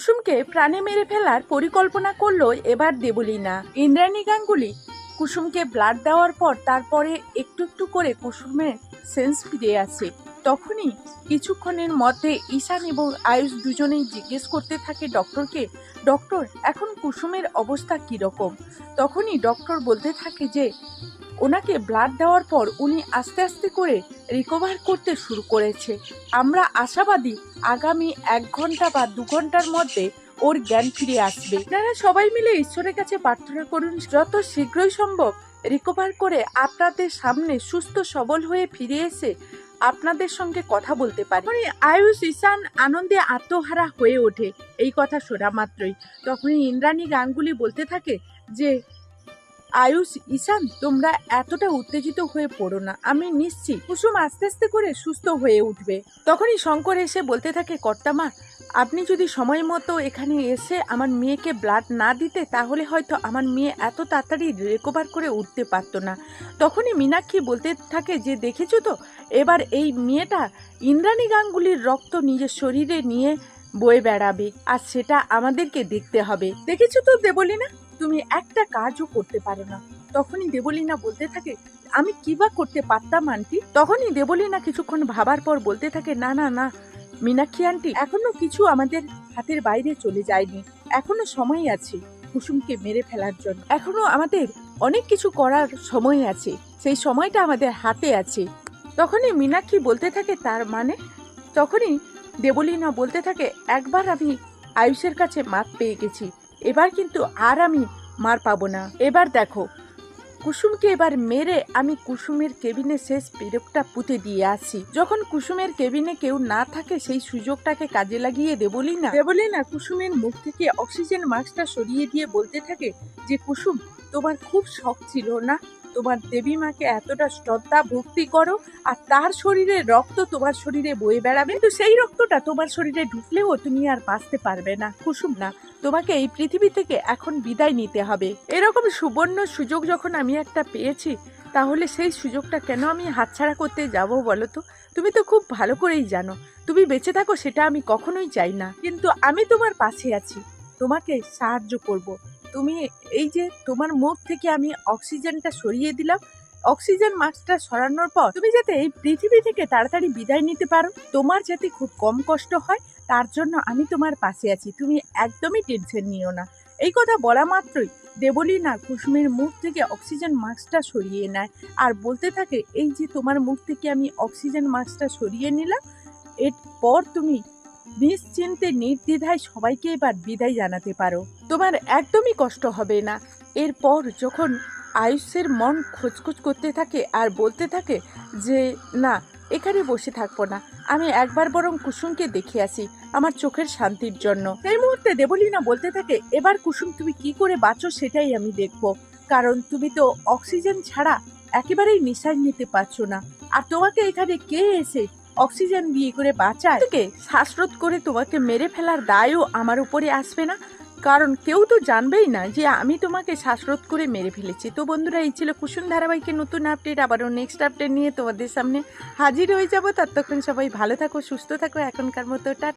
কুসুমকে প্রাণে মেরে ফেলার পরিকল্পনা করল এবার দেবলীনা। ইন্দ্রাণী গাঙ্গুলি কুসুমকে ব্লাড দেওয়ার পর তারপরে একটু একটু করে কুসুমের সেন্স ফিরে আসে। তখনই কিছুক্ষণের মধ্যে ঈশান এবং আয়ুষ দুজনেই জিজ্ঞেস করতে থাকে ডক্টরকে, ডক্টর, এখন কুসুমের অবস্থা কীরকম? তখনই ডক্টর বলতে থাকে যে ওনাকে ব্লাড দেওয়ার পর উনি আস্তে আস্তে করে রিকভার করতে শুরু করেছে। আমরা আশাবাদী আগামী এক ঘণ্টা বা দু ঘণ্টার মধ্যে ওর জ্ঞান ফিরে আসবে। আপনারা সবাই মিলে ঈশ্বরের কাছে প্রার্থনা করুন, যত শীঘ্রই সম্ভব রিকভার করে আপনাদের সামনে সুস্থ, সবল হয়ে ফিরে এসে আপনাদের সঙ্গে কথা বলতে পারে। আয়ুষ, ঈশান আনন্দে আত্মহারা হয়ে ওঠে। এই কথা শোনা মাত্রই। তখনই ইন্দ্রাণী গাঙ্গুলি বলতে থাকে যে আয়ুষ, ঈশান, তোমরা এতটা উত্তেজিত হয়ে পড়ো না। আমি নিশ্চিত, কুসুম আস্তে আস্তে করে সুস্থ হয়ে উঠবে। তখনই শঙ্কর এসে বলতে থাকে কর্তামা আপনি যদি সময় মতো এখানে এসে আমার মেয়েকে ব্লাড না দিতে, তাহলে হয়তো আমার মেয়ে এত তাড়াতাড়ি রেকভার করে উঠতে পারতো না। তখনই মীনাক্ষী বলতে থাকে, যে দেখেছ তো, এবার এই মেয়েটা ইন্দ্রাণী গাঙ্গুলির রক্ত নিজের শরীরে নিয়ে বয়ে বেড়াবে, আর সেটা আমাদেরকে দেখতে হবে। দেখেছ তো দেবলীনা? তুমি একটা কাজও করতে পারো না। তখনই দেবলীনা বলতে থাকে, আমি কি বা করতে পারতাম, আন্টি? তখনই দেবলীনা কিছুক্ষণ ভাবার পর বলতে থাকে, না না না, মীনাক্ষী আন্টি, এখনও কিছু আমাদের হাতের বাইরে চলে যায়নি। এখনও সময় আছে কুসুমকে মেরে ফেলার জন্য। এখনও আমাদের অনেক কিছু করার সময় আছে। সেই সময়টা আমাদের হাতে আছে। তখনই মীনাক্ষী বলতে থাকে, তার মানে? তখনই দেবলীনা বলতে থাকে, একবার আমি আয়ুষের কাছে মাপ পেয়ে গেছি। এবার কিন্তু আর আমি মার পাবো না। এবার দেখো, কুসুমকে এবার মেরে আমি কুসুমের কেবিনে শেষ পেরেকটা পুঁতে দিয়ে আসি। যখন কুসুমের কেবিনে কেউ না থাকে, সেই সুযোগটাকে কাজে লাগিয়ে দেবলি না। দেবলি না, কুসুমের মুখ থেকে অক্সিজেন মাস্কটা সরিয়ে দিয়ে বলতে থাকে যে, কুসুম, তোমার খুব শখ ছিল না? তোমার দেবী মাকে এতটা শ্রদ্ধা, ভক্তি করো আর তার শরীরে রক্ত তোমার শরীরে বয়ে বেড়াবে। কিন্তু সেই রক্তটা তোমার শরীরে ঢুকলেও তুমি আর বাঁচতে পারবে না। কুসুম, না, তোমাকে এই পৃথিবী থেকে এখন বিদায় নিতে হবে। এরকম সুবর্ণ সুযোগ যখন আমি একটা পেয়েছি, তাহলে সেই সুযোগটা কেন আমি হাতছাড়া করতে যাব বলো তো? তুমি তো খুব ভালো করেই জানো। তুমি বেঁচে থাকো সেটা আমি কখনোই চাই না। কিন্তু আমি তোমার পাশে আছি। তোমাকে সাহায্য করব। তুমি এই যে তোমার মুখ থেকে আমি অক্সিজেনটা সরিয়ে দিলাম, অক্সিজেন মাস্কটা সরানোর পর তুমি যাতে এই পৃথিবী থেকে তাড়াতাড়ি বিদায় নিতে পারো, তোমার যাতে খুব কম কষ্ট হয়, তার জন্য আমি তোমার পাশে আছি, তুমি একদমই টেনশন নিও না। এই কথা বলা মাত্রই দেবলীনা কুসুমের মুখ থেকে অক্সিজেন মাস্কটা সরিয়ে নেয় আর বলতে থাকে, এই যে তোমার মুখ থেকে আমি অক্সিজেন মাস্কটা সরিয়ে নিলাম, এরপর তুমি নিশ্চিন্তে নির্দ্বিধায় সবাইকে এবার বিদায় জানাতে পারো। তোমার একদমই কষ্ট হবে না। এরপর যখন আয়ুষের মন খোঁজখোঁজ করতে থাকে আর বলতে থাকে যে, না, এখানে বসে থাকব না। আমি একবার বরং কুসুমকে দেখে আসি, আমার চোখের শান্তির জন্য। সেই মুহূর্তে দেবলীনা বলতে থাকে, এবার কুসুম, তুমি কি করে বাঁচো সেটাই আমি দেখব। কারণ তুমি তো অক্সিজেন ছাড়া একেবারেই নিঃশ্বাস নিতে পারছ না। আর তোমাকে এখানে কে এসে অক্সিজেন দিয়ে করে বাঁচায়। থেকে শ্বাসরোধ করে তোমাকে মেরে ফেলার দায়ও আমার উপরে আসবে না। কারণ কেউ তো জানবেই না যে আমি তোমাকে শ্বাসরোধ করে মেরে ফেলেছি। তো বন্ধুরা, এই ছিল কুসুম ধারাবাহিকের নতুন আপডেট। আবারও নেক্সট আপডেট নিয়ে তোমাদের সামনে হাজির হয়ে যাব। ততক্ষণ সবাই ভালো থাকো, সুস্থ থাকো। এখনকার মতো টা